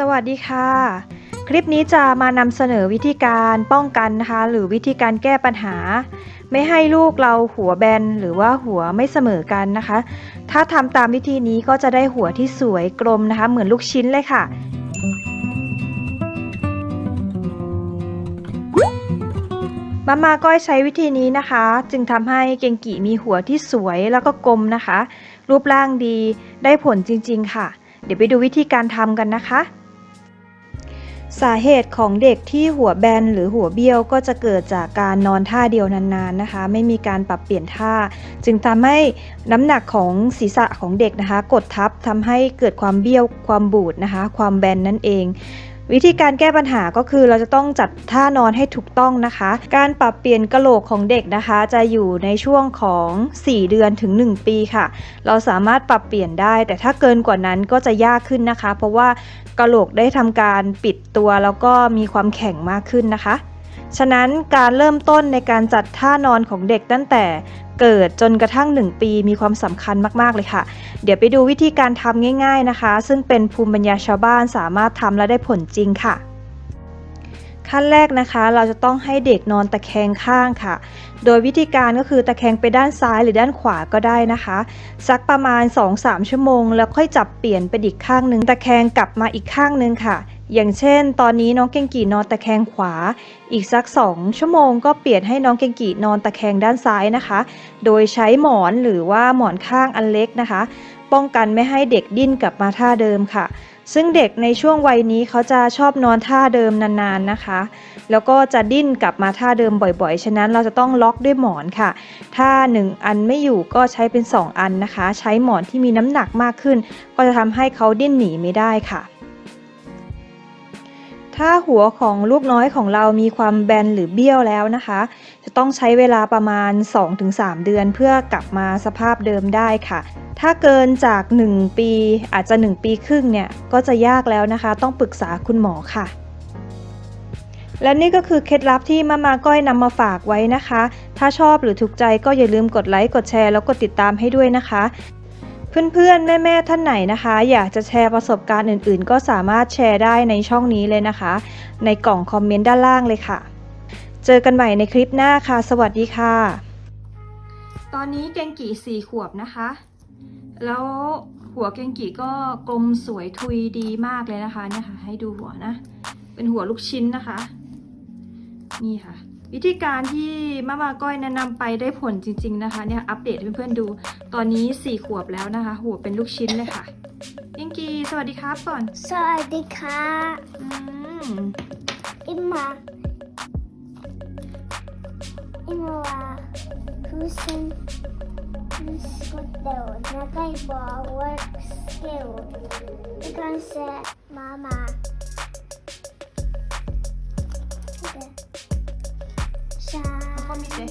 สวัสดีค่ะ คลิปนี้จะมานำเสนอวิธีการป้องกันนะคะ หรือวิธีการแก้ปัญหา ไม่ให้ลูกเราหัวแบนหรือว่าหัวไม่เสมอกันนะคะ ถ้าทำตามวิธีนี้ก็จะได้หัวที่สวยกลมนะคะ เหมือนลูกชิ้นเลยค่ะมามาก้อยใช้วิธีนี้นะคะ จึงทำให้เกงกิมีหัวที่สวยแล้วก็กลมนะคะ รูปร่างดีได้ผลจริงๆค่ะ เดี๋ยวไปดูวิธีการทำกันนะคะ สาเหตุของเด็กที่หัวแบนหรือหัวเบี้ยวก็จะเกิดจากการนอนท่าเดียวนานๆนะคะ ไม่มีการปรับเปลี่ยนท่า จึงทำให้น้ำหนักของศีรษะของเด็กนะคะ กดทับทำให้เกิดความเบี้ยวความบูดนะคะ ความแบนนั่นเอง วิธีการแก้ปัญหาก็คือเราจะต้องจัดท่านอนให้ถูกต้องนะคะ การปรับเปลี่ยนกะโหลกของเด็กนะคะ จะอยู่ในช่วงของ 4 เดือนถึง 1 ปีค่ะ เราสามารถปรับเปลี่ยนได้ แต่ถ้าเกินกว่านั้นก็จะยากขึ้นนะคะ เพราะว่ากะโหลกได้ทำการปิดตัว แล้วก็มีความแข็งมากขึ้นนะคะ ฉะนั้นการเริ่มต้นในการจัดท่านอนของเด็กตั้งแต่เกิดจนกระทั่ง 1 ปีมีความสำคัญมาก ๆ เลยค่ะ เดี๋ยวไปดูวิธีการทำง่าย ๆนะคะ ซึ่งเป็นภูมิปัญญาชาวบ้านสามารถทำและได้ผลจริงค่ะ ขั้นแรกนะคะ เราจะต้องให้เด็กนอนตะแคงข้างค่ะ โดยวิธีการก็คือตะแคงไปด้านซ้ายหรือด้านขวาก็ได้นะคะ สักประมาณ 2-3 ชั่วโมง แล้วค่อยจับเปลี่ยนไปอีกข้างหนึ่งตะแคงกลับมาอีกข้างหนึ่งค่ะ อย่างเช่น ตอนนี้น้องเกงกีนอนตะแคงขวา อีกสัก 2 ชั่วโมงก็เปลี่ยนให้น้องเกงกีนอนตะแคงด้านซ้ายนะคะ โดยใช้หมอนหรือว่าหมอนข้างอันเล็กนะคะ ป้องกันไม่ให้เด็กดิ้นกลับมาท่าเดิมค่ะซึ่งเด็กในช่วงวัยนี้เขาจะชอบนอนท่าเดิมนานๆนะคะ แล้วก็จะดิ้นกลับมาท่าเดิมบ่อยๆ ฉะนั้นเราจะต้องล็อกด้วยหมอนค่ะ ถ้า 1 อันไม่อยู่ก็ใช้เป็น 2 อันนะคะ ใช้หมอนที่มีน้ำหนักมากขึ้น ก็จะทำให้เขาดิ้นหนีไม่ได้ค่ะ ถ้าหัวของลูกน้อยของเรามีความแบนหรือเบี้ยวแล้วนะคะ จะต้องใช้เวลาประมาณ 2-3 เดือนเพื่อกลับมาสภาพเดิมได้ค่ะ ถ้าเกินจาก 1 ปีอาจจะ 1 ปีครึ่งเนี่ยก็จะยากแล้วนะคะ ต้องปรึกษาคุณหมอค่ะและนี่ก็คือเคล็ดลับที่มามาก้อยนำมาฝากไว้นะคะ ถ้าชอบหรือถูกใจก็อย่าลืมกดไลค์ กดแชร์ แล้วกดติดตามให้ด้วยนะคะ เพื่อนๆ แม่ๆ ท่านไหนนะคะ อยากจะแชร์ประสบการณ์อื่นๆ ก็สามารถแชร์ได้ในช่องนี้เลยนะคะ ในกล่องคอมเมนต์ด้านล่างเลยค่ะ เจอกันใหม่ในคลิปหน้าค่ะ สวัสดีค่ะ ตอนนี้เกงกี่สี่ขวบนะคะ แล้วหัวเกงกี่ก็กลมสวยทุยดีมากเลยนะคะเนี่ยค่ะ ให้ดูหัวนะ เป็นหัวลูกชิ้นนะคะ นี่ค่ะ วิธีการที่มามาก้อยแนะนำไปได้ผลจริง ๆนะคะเนี่ยอัปเดตให้เพื่อนๆดู ตอนนี้สี่ขวบแล้วนะคะ หัวเป็นลูกชิ้นเลยค่ะยิงกีสวัสดีครับก่อน สวัสดีค่ะอืมอิมมาอิมมาว่าผู้สินผู้สกุลเดียวนักไอ้บอล work skill ที่กั น